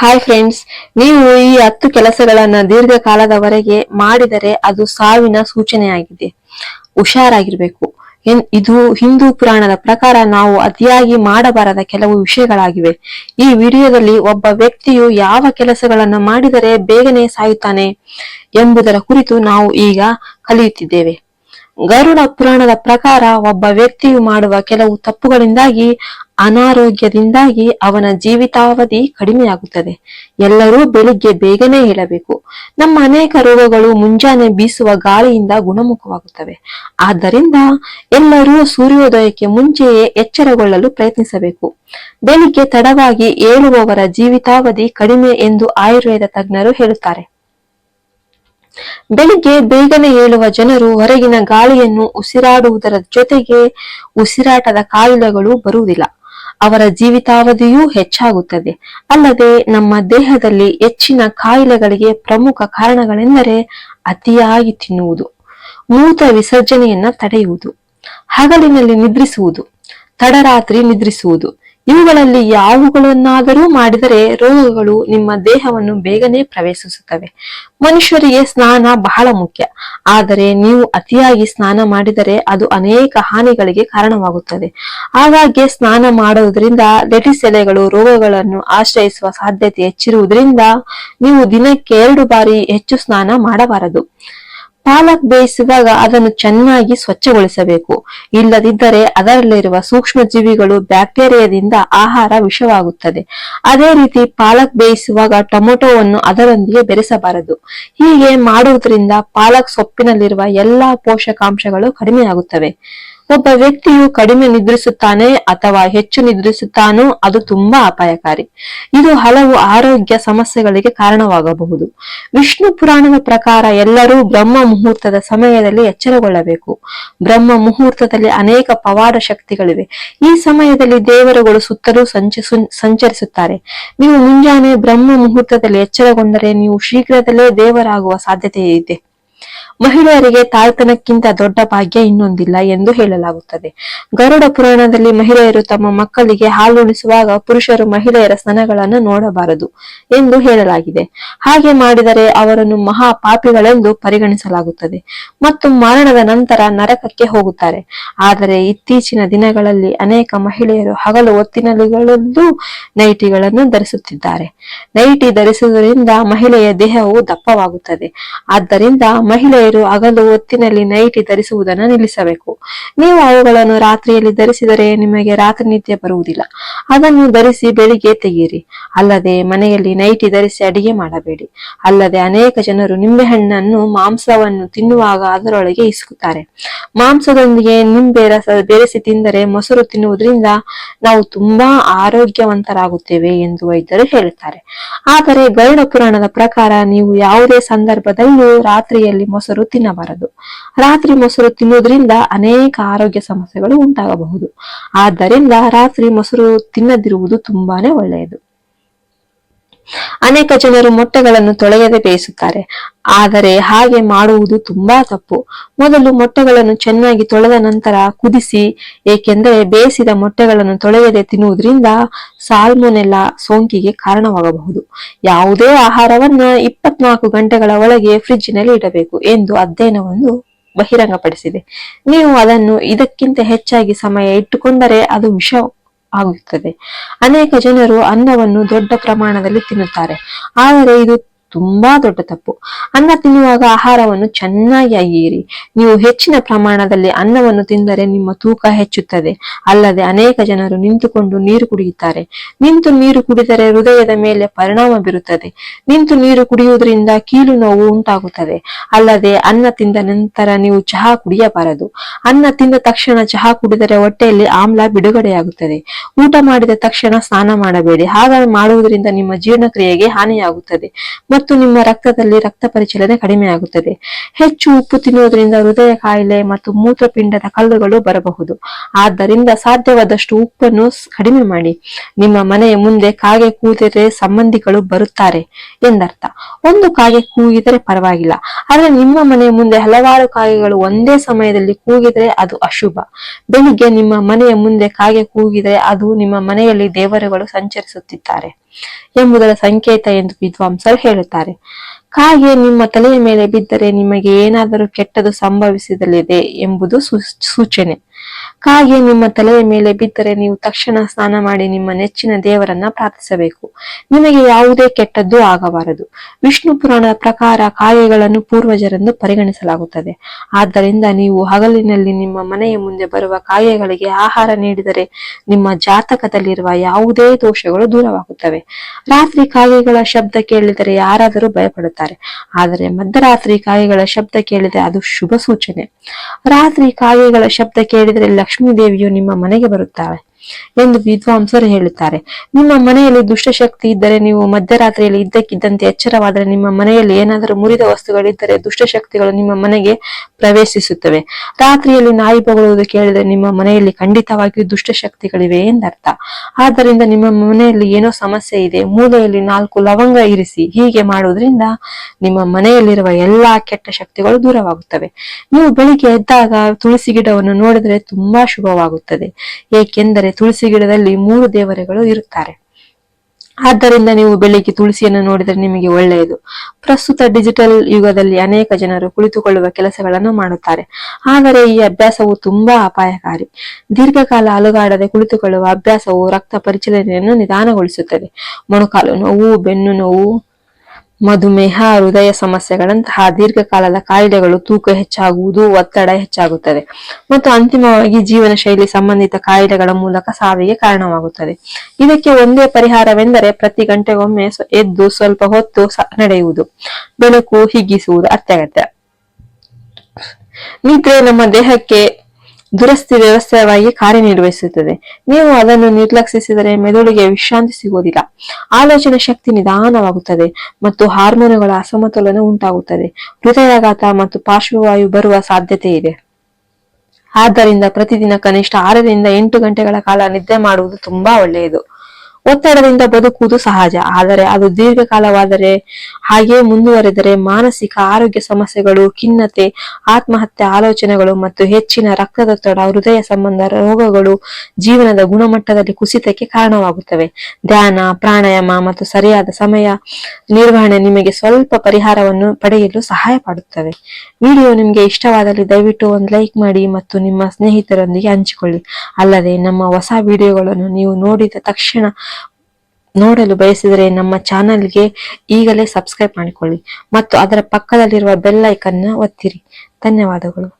Hi friends ನೀವು ಈ ಹತ್ತು ಕೆಲಸಗಳನ್ನ ದೀರ್ಘಕಾಲದವರೆಗೆ ಮಾಡಿದರೆ ಅದು ಸಾವಿನ ಸೂಚನೆಯಾಗಿದೆ. ಹುಷಾರಾಗಿರ್ಬೇಕು. ಇದು ಹಿಂದೂ ಪುರಾಣದ ಪ್ರಕಾರ ನಾವು ಅತಿಯಾಗಿ ಮಾಡಬಾರದ ಕೆಲವು ವಿಷಯಗಳಾಗಿವೆ. ಈ ವಿಡಿಯೋದಲ್ಲಿ ಒಬ್ಬ ವ್ಯಕ್ತಿಯು ಯಾವ ಕೆಲಸಗಳನ್ನು ಮಾಡಿದರೆ ಬೇಗನೆ ಸಾಯುತ್ತಾನೆ ಎಂಬುದರ ಕುರಿತು ನಾವು ಈಗ ಕಲಿಯುತ್ತಿದ್ದೇವೆ. ಗರುಡ ಪುರಾಣದ ಪ್ರಕಾರ ಒಬ್ಬ ವ್ಯಕ್ತಿಯು ಮಾಡುವ ಕೆಲವು ತಪ್ಪುಗಳಿಂದಾಗಿ ಅನಾರೋಗ್ಯದಿಂದಾಗಿ ಅವನ ಜೀವಿತಾವಧಿ ಕಡಿಮೆಯಾಗುತ್ತದೆ. ಎಲ್ಲರೂ ಬೆಳಿಗ್ಗೆ ಬೇಗನೆ ಏಳಬೇಕು. ನಮ್ಮ ಅನೇಕ ರೋಗಗಳು ಮುಂಜಾನೆ ಬೀಸುವ ಗಾಳಿಯಿಂದ ಗುಣಮುಖವಾಗುತ್ತವೆ. ಆದ್ದರಿಂದ ಎಲ್ಲರೂ ಸೂರ್ಯೋದಯಕ್ಕೆ ಮುಂಚೆಯೇ ಎಚ್ಚರಗೊಳ್ಳಲು ಪ್ರಯತ್ನಿಸಬೇಕು. ಬೆಳಿಗ್ಗೆ ತಡವಾಗಿ ಏಳುವವರ ಜೀವಿತಾವಧಿ ಕಡಿಮೆ ಎಂದು ಆಯುರ್ವೇದ ತಜ್ಞರು ಹೇಳುತ್ತಾರೆ. ಬೆಳಿಗ್ಗೆ ಬೇಗನೆ ಏಳುವ ಜನರು ಹೊರಗಿನ ಗಾಳಿಯನ್ನು ಉಸಿರಾಡುವುದರ ಜೊತೆಗೆ ಉಸಿರಾಟದ ಕಾಯಿಲೆಗಳು ಬರುವುದಿಲ್ಲ. ಅವರ ಜೀವಿತಾವಧಿಯೂ ಹೆಚ್ಚಾಗುತ್ತದೆ. ಅಲ್ಲದೆ ನಮ್ಮ ದೇಹದಲ್ಲಿ ಹೆಚ್ಚಿನ ಕಾಯಿಲೆಗಳಿಗೆ ಪ್ರಮುಖ ಕಾರಣಗಳೆಂದರೆ ಅತಿಯಾಗಿ ತಿನ್ನುವುದು, ಮೂತ್ರ ವಿಸರ್ಜನೆಯನ್ನ ತಡೆಯುವುದು, ಹಗಲಿನಲ್ಲಿ ನಿದ್ರಿಸುವುದು, ತಡರಾತ್ರಿ ನಿದ್ರಿಸುವುದು. ಇವುಗಳಲ್ಲಿ ಯಾವುಗಳನ್ನಾದರೂ ಮಾಡಿದರೆ ರೋಗಗಳು ನಿಮ್ಮ ದೇಹವನ್ನು ಬೇಗನೆ ಪ್ರವೇಶಿಸುತ್ತವೆ. ಮನುಷ್ಯರಿಗೆ ಸ್ನಾನ ಬಹಳ ಮುಖ್ಯ. ಆದರೆ ನೀವು ಅತಿಯಾಗಿ ಸ್ನಾನ ಮಾಡಿದರೆ ಅದು ಅನೇಕ ಹಾನಿಗಳಿಗೆ ಕಾರಣವಾಗುತ್ತದೆ. ಹಾಗಾಗಿ ಸ್ನಾನ ಮಾಡುವುದರಿಂದ ಲೆಟಿಸ್ ಎಲೆಗಳು ರೋಗಗಳನ್ನು ಆಶ್ರಯಿಸುವ ಸಾಧ್ಯತೆ ಹೆಚ್ಚಿರುವುದರಿಂದ ನೀವು ದಿನಕ್ಕೆ ಎರಡು ಬಾರಿ ಹೆಚ್ಚು ಸ್ನಾನ ಮಾಡಬಾರದು. ಪಾಲಕ್ ಬೇಯಿಸುವಾಗ ಅದನ್ನು ಚೆನ್ನಾಗಿ ಸ್ವಚ್ಛಗೊಳಿಸಬೇಕು. ಇಲ್ಲದಿದ್ದರೆ ಅದರಲ್ಲಿರುವ ಸೂಕ್ಷ್ಮ ಜೀವಿಗಳು ಬ್ಯಾಕ್ಟೀರಿಯಾದಿಂದ ಆಹಾರ ವಿಷವಾಗುತ್ತದೆ. ಅದೇ ರೀತಿ ಪಾಲಕ್ ಬೇಯಿಸುವಾಗ ಟೊಮೊಟೊವನ್ನು ಅದರೊಂದಿಗೆ ಬೆರೆಸಬಾರದು. ಹೀಗೆ ಮಾಡುವುದರಿಂದ ಪಾಲಕ್ ಸೊಪ್ಪಿನಲ್ಲಿರುವ ಎಲ್ಲಾ ಪೋಷಕಾಂಶಗಳು ಕಡಿಮೆಯಾಗುತ್ತವೆ. ಒಬ್ಬ ವ್ಯಕ್ತಿಯು ಕಡಿಮೆ ನಿದ್ರಿಸುತ್ತಾನೆ ಅಥವಾ ಹೆಚ್ಚು ನಿದ್ರಿಸುತ್ತಾನೋ ಅದು ತುಂಬಾ ಅಪಾಯಕಾರಿ. ಇದು ಹಲವು ಆರೋಗ್ಯ ಸಮಸ್ಯೆಗಳಿಗೆ ಕಾರಣವಾಗಬಹುದು. ವಿಷ್ಣು ಪುರಾಣದ ಪ್ರಕಾರ ಎಲ್ಲರೂ ಬ್ರಹ್ಮ ಮುಹೂರ್ತದ ಸಮಯದಲ್ಲಿ ಎಚ್ಚರಗೊಳ್ಳಬೇಕು. ಬ್ರಹ್ಮ ಮುಹೂರ್ತದಲ್ಲಿ ಅನೇಕ ಪವಾಡ ಶಕ್ತಿಗಳಿವೆ. ಈ ಸಮಯದಲ್ಲಿ ದೇವರುಗಳು ಸುತ್ತಲೂ ಸಂಚ ಸಂಚರಿಸುತ್ತಾರೆ. ನೀವು ಮುಂಜಾನೆ ಬ್ರಹ್ಮ ಮುಹೂರ್ತದಲ್ಲಿ ಎಚ್ಚರಗೊಂಡರೆ ನೀವು ಶೀಘ್ರದಲ್ಲೇ ದೇವರಾಗುವ ಸಾಧ್ಯತೆ ಇದೆ. ಮಹಿಳೆಯರಿಗೆ ತಾಯ್ತನಕ್ಕಿಂತ ದೊಡ್ಡ ಭಾಗ್ಯ ಇನ್ನೊಂದಿಲ್ಲ ಎಂದು ಹೇಳಲಾಗುತ್ತದೆ. ಗರುಡ ಪುರಾಣದಲ್ಲಿ ಮಹಿಳೆಯರು ತಮ್ಮ ಮಕ್ಕಳಿಗೆ ಹಾಲುಣಿಸುವಾಗ ಪುರುಷರು ಮಹಿಳೆಯರ ಸ್ತನಗಳನ್ನು ನೋಡಬಾರದು ಎಂದು ಹೇಳಲಾಗಿದೆ. ಹಾಗೆ ಮಾಡಿದರೆ ಅವರನ್ನು ಮಹಾ ಪಾಪಿಗಳೆಂದು ಪರಿಗಣಿಸಲಾಗುತ್ತದೆ ಮತ್ತು ಮರಣದ ನಂತರ ನರಕಕ್ಕೆ ಹೋಗುತ್ತಾರೆ. ಆದರೆ ಇತ್ತೀಚಿನ ದಿನಗಳಲ್ಲಿ ಅನೇಕ ಮಹಿಳೆಯರು ಹಗಲು ಹೊತ್ತಿನಲ್ಲಿಗಳಲ್ಲೂ ನೈಟಿಗಳನ್ನು ಧರಿಸುತ್ತಿದ್ದಾರೆ. ನೈಟಿ ಧರಿಸುವುದರಿಂದ ಮಹಿಳೆಯ ದೇಹವು ದಪ್ಪವಾಗುತ್ತದೆ. ಆದ್ದರಿಂದ ಮಹಿಳೆಯರು ಹಗಲು ಹೊತ್ತಿನಲ್ಲಿ ನೈಟಿ ಧರಿಸುವುದನ್ನು ನಿಲ್ಲಿಸಬೇಕು. ನೀವು ಅವುಗಳನ್ನು ರಾತ್ರಿಯಲ್ಲಿ ಧರಿಸಿದರೆ ನಿಮಗೆ ರಾತ್ರಿ ನಿದ್ದೆ ಬರುವುದಿಲ್ಲ. ಅದನ್ನು ಧರಿಸಿ ಬೆಳಿಗ್ಗೆ ತೆಗೆಯಿರಿ. ಅಲ್ಲದೆ ಮನೆಯಲ್ಲಿ ನೈಟಿ ಧರಿಸಿ ಅಡಿಗೆ ಮಾಡಬೇಡಿ. ಅಲ್ಲದೆ ಅನೇಕ ಜನರು ನಿಂಬೆಹಣ್ಣನ್ನು ಮಾಂಸವನ್ನು ತಿನ್ನುವಾಗ ಅದರೊಳಗೆ ಇಸುಕುತ್ತಾರೆ ಮಾಂಸದೊಂದಿಗೆ ನಿಂಬೆ ರಸ ಬೆರೆಸಿ ತಿಂದರೆ ಮೊಸರು ತಿನ್ನುವುದರಿಂದ ನಾವು ತುಂಬಾ ಆರೋಗ್ಯವಂತರಾಗುತ್ತೇವೆ ಎಂದು ವೈದ್ಯರು ಹೇಳುತ್ತಾರೆ. ಆದರೆ ಗರುಡ ಪುರಾಣದ ಪ್ರಕಾರ ನೀವು ಯಾವುದೇ ಸಂದರ್ಭದಲ್ಲೂ ರಾತ್ರಿಯಲ್ಲಿ ಮೊಸರು ತಿನ್ನಬಾರದು. ರಾತ್ರಿ ಮೊಸರು ತಿನ್ನುವುದರಿಂದ ಅನೇಕ ಆರೋಗ್ಯ ಸಮಸ್ಯೆಗಳು ಉಂಟಾಗಬಹುದು. ಆದ್ದರಿಂದ ರಾತ್ರಿ ಮೊಸರು ತಿನ್ನದಿರುವುದು ತುಂಬಾನೇ ಒಳ್ಳೆಯದು. ಅನೇಕ ಜನರು ಮೊಟ್ಟೆಗಳನ್ನು ತೊಳೆಯದೆ ಬೇಯಿಸುತ್ತಾರೆ. ಆದರೆ ಹಾಗೆ ಮಾಡುವುದು ತುಂಬಾ ತಪ್ಪು. ಮೊದಲು ಮೊಟ್ಟೆಗಳನ್ನು ಚೆನ್ನಾಗಿ ತೊಳೆದ ನಂತರ ಕುದಿಸಿ, ಏಕೆಂದರೆ ಬೇಯಿಸಿದ ಮೊಟ್ಟೆಗಳನ್ನು ತೊಳೆಯದೆ ತಿನ್ನುವುದರಿಂದ ಸಾಲ್ಮೋನೆಲ್ಲ ಸೋಂಕಿಗೆ ಕಾರಣವಾಗಬಹುದು. ಯಾವುದೇ ಆಹಾರವನ್ನ ಇಪ್ಪತ್ನಾಲ್ಕು ಗಂಟೆಗಳ ಒಳಗೆ ಫ್ರಿಡ್ಜ್ನಲ್ಲಿ ಇಡಬೇಕು ಎಂದು ಅಧ್ಯಯನವನ್ನು ಬಹಿರಂಗಪಡಿಸಿದೆ. ನೀವು ಅದನ್ನು ಇದಕ್ಕಿಂತ ಹೆಚ್ಚಾಗಿ ಸಮಯ ಇಟ್ಟುಕೊಂಡರೆ ಅದು ವಿಷ ಆಗುತ್ತದೆ. ಅನೇಕ ಜನರು ಅನ್ನವನ್ನು ದೊಡ್ಡ ಪ್ರಮಾಣದಲ್ಲಿ ತಿನ್ನುತ್ತಾರೆ. ಆದರೆ ಇದು ತುಂಬಾ ದೊಡ್ಡ ತಪ್ಪು. ಅನ್ನ ತಿನ್ನುವಾಗ ಆಹಾರವನ್ನು ಚೆನ್ನಾಗಿ ಅಗಿಯಿರಿ ನೀವು ಹೆಚ್ಚಿನ ಪ್ರಮಾಣದಲ್ಲಿ ಅನ್ನವನ್ನು ತಿಂದರೆ ನಿಮ್ಮ ತೂಕ ಹೆಚ್ಚುತ್ತದೆ. ಅಲ್ಲದೆ ಅನೇಕ ಜನರು ನಿಂತುಕೊಂಡು ನೀರು ಕುಡಿಯುತ್ತಾರೆ. ನಿಂತು ನೀರು ಕುಡಿದರೆ ಹೃದಯದ ಮೇಲೆ ಪರಿಣಾಮ ಬೀರುತ್ತದೆ. ನಿಂತು ನೀರು ಕುಡಿಯುವುದರಿಂದ ಕೀಲು ನೋವು ಉಂಟಾಗುತ್ತದೆ. ಅಲ್ಲದೆ ಅನ್ನ ತಿಂದ ನಂತರ ನೀವು ಚಹಾ ಕುಡಿಯಬಾರದು. ಅನ್ನ ತಿಂದ ತಕ್ಷಣ ಚಹಾ ಕುಡಿದರೆ ಹೊಟ್ಟೆಯಲ್ಲಿ ಆಮ್ಲ ಬಿಡುಗಡೆಯಾಗುತ್ತದೆ. ಊಟ ಮಾಡಿದ ತಕ್ಷಣ ಸ್ನಾನ ಮಾಡಬೇಡಿ. ಹಾಗೆ ಮಾಡುವುದರಿಂದ ನಿಮ್ಮ ಜೀರ್ಣಕ್ರಿಯೆಗೆ ಹಾನಿಯಾಗುತ್ತದೆ. ಮತ್ತು ನಿಮ್ಮ ರಕ್ತದಲ್ಲಿ ರಕ್ತ ಪರಿಚಲನೆ ಕಡಿಮೆಯಾಗುತ್ತದೆ ಹೆಚ್ಚು ಉಪ್ಪು ತಿನ್ನುವುದರಿಂದ ಹೃದಯ ಕಾಯಿಲೆ ಮತ್ತು ಮೂತ್ರಪಿಂಡದ ಕಲ್ಲುಗಳು ಬರಬಹುದು. ಆದ್ದರಿಂದ ಸಾಧ್ಯವಾದಷ್ಟು ಉಪ್ಪನ್ನು ಕಡಿಮೆ ಮಾಡಿ. ನಿಮ್ಮ ಮನೆಯ ಮುಂದೆ ಕಾಗೆ ಕೂದಿದರೆ ಸಂಬಂಧಿಗಳು ಬರುತ್ತಾರೆ ಎಂದರ್ಥ. ಒಂದು ಕಾಗೆ ಕೂಗಿದರೆ ಪರವಾಗಿಲ್ಲ. ಆದರೆ ನಿಮ್ಮ ಮನೆಯ ಮುಂದೆ ಹಲವಾರು ಕಾಗೆಗಳು ಒಂದೇ ಸಮಯದಲ್ಲಿ ಕೂಗಿದರೆ ಅದು ಅಶುಭ. ಬೆಳಿಗ್ಗೆ ನಿಮ್ಮ ಮನೆಯ ಮುಂದೆ ಕಾಗೆ ಕೂಗಿದರೆ ಅದು ನಿಮ್ಮ ಮನೆಯಲ್ಲಿ ದೇವರುಗಳು ಸಂಚರಿಸುತ್ತಿದ್ದಾರೆ. ಎಂಬುದರ ಸಂಕೇತ ಎಂದು ವಿದ್ವಾಂಸರು ಹೇಳುತ್ತಾರೆ. ಕಾಗೆ ನಿಮ್ಮ ತಲೆಯ ಮೇಲೆ ಬಿದ್ದರೆ ನಿಮಗೆ ಏನಾದರೂ ಕೆಟ್ಟದು ಸಂಭವಿಸಲಿದೆ ಎಂಬುದು ಸೂಚನೆ. ಕಾಗೆ ನಿಮ್ಮ ತಲೆಯ ಮೇಲೆ ಬಿದ್ದರೆ ನೀವು ತಕ್ಷಣ ಸ್ನಾನ ಮಾಡಿ ನಿಮ್ಮ ನೆಚ್ಚಿನ ದೇವರನ್ನ ಪ್ರಾರ್ಥಿಸಬೇಕು. ನಿಮಗೆ ಯಾವುದೇ ಕೆಟ್ಟದ್ದು ಆಗಬಾರದು. ವಿಷ್ಣು ಪುರಾಣದ ಪ್ರಕಾರ ಕಾಗೆಗಳನ್ನು ಪೂರ್ವಜರೆಂದು ಪರಿಗಣಿಸಲಾಗುತ್ತದೆ. ಆದ್ದರಿಂದ ನೀವು ಹಗಲಿನಲ್ಲಿ ನಿಮ್ಮ ಮನೆಯ ಮುಂದೆ ಬರುವ ಕಾಗೆಗಳಿಗೆ ಆಹಾರ ನೀಡಿದರೆ ನಿಮ್ಮ ಜಾತಕದಲ್ಲಿರುವ ಯಾವುದೇ ದೋಷಗಳು ದೂರವಾಗುತ್ತವೆ. ರಾತ್ರಿ ಕಾಗೆಗಳ ಶಬ್ದ ಕೇಳಿದರೆ ಯಾರಾದರೂ ಭಯಪಡುತ್ತಾರೆ. ಆದರೆ ಮಧ್ಯರಾತ್ರಿ ಕಾಗೆಗಳ ಶಬ್ದ ಕೇಳಿದರೆ ಅದು ಶುಭ ಸೂಚನೆ. ರಾತ್ರಿ ಕಾಗೆಗಳ ಶಬ್ದ ಕೇಳಿದರೆ ಲಕ್ಷ್ಮೀ ದೇವಿಯು ನಿಮ್ಮ ಮನೆಗೆ ಬರುತ್ತಾಳೆ. ಎಂದು ವಿದ್ವಾಂಸರು ಹೇಳುತ್ತಾರೆ. ನಿಮ್ಮ ಮನೆಯಲ್ಲಿ ದುಷ್ಟಶಕ್ತಿ ಇದ್ದರೆ ನೀವು ಮಧ್ಯರಾತ್ರಿಯಲ್ಲಿ ಇದ್ದಕ್ಕಿದ್ದಂತೆ ಎಚ್ಚರವಾದರೆ ನಿಮ್ಮ ಮನೆಯಲ್ಲಿ ಏನಾದರೂ ಮುರಿದ ವಸ್ತುಗಳಿದ್ದರೆ ದುಷ್ಟಶಕ್ತಿಗಳು ನಿಮ್ಮ ಮನೆಗೆ ಪ್ರವೇಶಿಸುತ್ತವೆ. ರಾತ್ರಿಯಲ್ಲಿ ನಾಯಿ ಬಗಳುವುದು ಕೇಳಿದರೆ ನಿಮ್ಮ ಮನೆಯಲ್ಲಿ ಖಂಡಿತವಾಗಿಯೂ ದುಷ್ಟಶಕ್ತಿಗಳಿವೆ ಎಂದರ್ಥ. ಆದ್ದರಿಂದ ನಿಮ್ಮ ಮನೆಯಲ್ಲಿ ಏನೋ ಸಮಸ್ಯೆ ಇದೆ. ಮೂಲೆಯಲ್ಲಿ ನಾಲ್ಕು ಲವಂಗ ಇರಿಸಿ ಹೀಗೆ ಮಾಡುವುದರಿಂದ ನಿಮ್ಮ ಮನೆಯಲ್ಲಿರುವ ಎಲ್ಲಾ ಕೆಟ್ಟ ಶಕ್ತಿಗಳು ದೂರವಾಗುತ್ತವೆ. ನೀವು ಬೆಳಿಗ್ಗೆ ಎದ್ದಾಗ ತುಳಸಿ ಗಿಡವನ್ನು ನೋಡಿದರೆ ತುಂಬಾ ಶುಭವಾಗುತ್ತದೆ. ಏಕೆಂದರೆ ತುಳಸಿ ಗಿಡದಲ್ಲಿ ಮೂರು ದೇವರುಗಳು ಇರುತ್ತಾರೆ. ಆದ್ದರಿಂದ ನೀವು ಬೆಳಿಗ್ಗೆ ತುಳಸಿಯನ್ನು ನೋಡಿದರೆ ನಿಮಗೆ ಒಳ್ಳೆಯದು. ಪ್ರಸ್ತುತ ಡಿಜಿಟಲ್ ಯುಗದಲ್ಲಿ ಅನೇಕ ಜನರು ಕುಳಿತುಕೊಳ್ಳುವ ಕೆಲಸಗಳನ್ನು ಮಾಡುತ್ತಾರೆ. ಆದರೆ ಈ ಅಭ್ಯಾಸವು ತುಂಬಾ ಅಪಾಯಕಾರಿ. ದೀರ್ಘಕಾಲ ಅಲುಗಾಡದೆ ಕುಳಿತುಕೊಳ್ಳುವ ಅಭ್ಯಾಸವು ರಕ್ತ ಪರಿಚಲನೆಯನ್ನು ನಿಧಾನಗೊಳಿಸುತ್ತದೆ. ಮೊಣಕಾಲು ನೋವು, ಬೆನ್ನು ನೋವು ಮಧುಮೇಹ, ಹೃದಯ ಸಮಸ್ಯೆಗಳಂತಹ ದೀರ್ಘಕಾಲದ ಕಾಯಿಲೆಗಳು ತೂಕ ಹೆಚ್ಚಾಗುವುದು, ಒತ್ತಡ ಹೆಚ್ಚಾಗುತ್ತದೆ. ಮತ್ತು ಅಂತಿಮವಾಗಿ ಜೀವನ ಶೈಲಿ ಸಂಬಂಧಿತ ಕಾಯಿಲೆಗಳ ಮೂಲಕ ಸಾವಿಗೆ ಕಾರಣವಾಗುತ್ತದೆ. ಇದಕ್ಕೆ ಒಂದೇ ಪರಿಹಾರವೆಂದರೆ ಪ್ರತಿ ಗಂಟೆಗೊಮ್ಮೆ ಎದ್ದು ಸ್ವಲ್ಪ ಹೊತ್ತು ನಡೆಯುವುದು, ಬೆಳಕು ಹಿಗ್ಗಿಸುವುದು ಅತ್ಯಗತ್ಯ. ನಿದ್ರೆ ನಮ್ಮ ದೇಹಕ್ಕೆ ದುರಸ್ತಿ ವ್ಯವಸ್ಥೆಯಾಗಿ ಕಾರ್ಯನಿರ್ವಹಿಸುತ್ತದೆ. ನೀವು ಅದನ್ನು ನಿರ್ಲಕ್ಷಿಸಿದರೆ ಮೆದುಳಿಗೆ ವಿಶ್ರಾಂತಿ ಸಿಗುವುದಿಲ್ಲ. ಆಲೋಚನೆ ಶಕ್ತಿ ನಿಧಾನವಾಗುತ್ತದೆ ಮತ್ತು ಹಾರ್ಮೋನುಗಳ ಅಸಮತೋಲನ ಉಂಟಾಗುತ್ತದೆ. ಹೃದಯಾಘಾತ ಮತ್ತು ಪಾರ್ಶ್ವವಾಯು ಬರುವ ಸಾಧ್ಯತೆ ಇದೆ. ಆದ್ದರಿಂದ ಪ್ರತಿದಿನ ಕನಿಷ್ಠ ಆರರಿಂದ ಎಂಟು ಗಂಟೆಗಳ ಕಾಲ ನಿದ್ದೆ ಮಾಡುವುದು ತುಂಬಾ ಒಳ್ಳೆಯದು. ಒತ್ತಡದಿಂದ ಬದುಕುವುದು ಸಹಜ. ಆದರೆ ಅದು ದೀರ್ಘಕಾಲವಾದರೆ ಹಾಗೆ ಮುಂದುವರೆದರೆ ಮಾನಸಿಕ ಆರೋಗ್ಯ ಸಮಸ್ಯೆಗಳು, ಖಿನ್ನತೆ, ಆತ್ಮಹತ್ಯೆ ಆಲೋಚನೆಗಳು ಮತ್ತು ಹೆಚ್ಚಿನ ರಕ್ತದೊತ್ತಡ, ಹೃದಯ ಸಂಬಂಧ ರೋಗಗಳು ಜೀವನದ ಗುಣಮಟ್ಟದಲ್ಲಿ ಕುಸಿತಕ್ಕೆ ಕಾರಣವಾಗುತ್ತವೆ. ಧ್ಯಾನ, ಪ್ರಾಣಾಯಾಮ ಮತ್ತು ಸರಿಯಾದ ಸಮಯ ನಿರ್ವಹಣೆ ನಿಮಗೆ ಸ್ವಲ್ಪ ಪರಿಹಾರವನ್ನು ಪಡೆಯಲು ಸಹಾಯ ಮಾಡುತ್ತವೆ. ವಿಡಿಯೋ ನಿಮಗೆ ಇಷ್ಟವಾದಲ್ಲಿ ದಯವಿಟ್ಟು ಒಂದು ಲೈಕ್ ಮಾಡಿ ಮತ್ತು ನಿಮ್ಮ ಸ್ನೇಹಿತರೊಂದಿಗೆ ಹಂಚಿಕೊಳ್ಳಿ. ಅಲ್ಲದೆ ನಮ್ಮ ಹೊಸ ವಿಡಿಯೋಗಳನ್ನು ನೀವು ನೋಡಿದ ತಕ್ಷಣ ನೋಡಲು ಬಯಸಿದರೆ ನಮ್ಮ ಚಾನಲ್ಗೆ ಈಗಲೇ ಸಬ್ಸ್ಕ್ರೈಬ್ ಮಾಡಿಕೊಳ್ಳಿ ಮತ್ತು ಅದರ ಪಕ್ಕದಲ್ಲಿರುವ ಬೆಲ್ ಐಕನ್ನ ಒತ್ತಿರಿ. ಧನ್ಯವಾದಗಳು.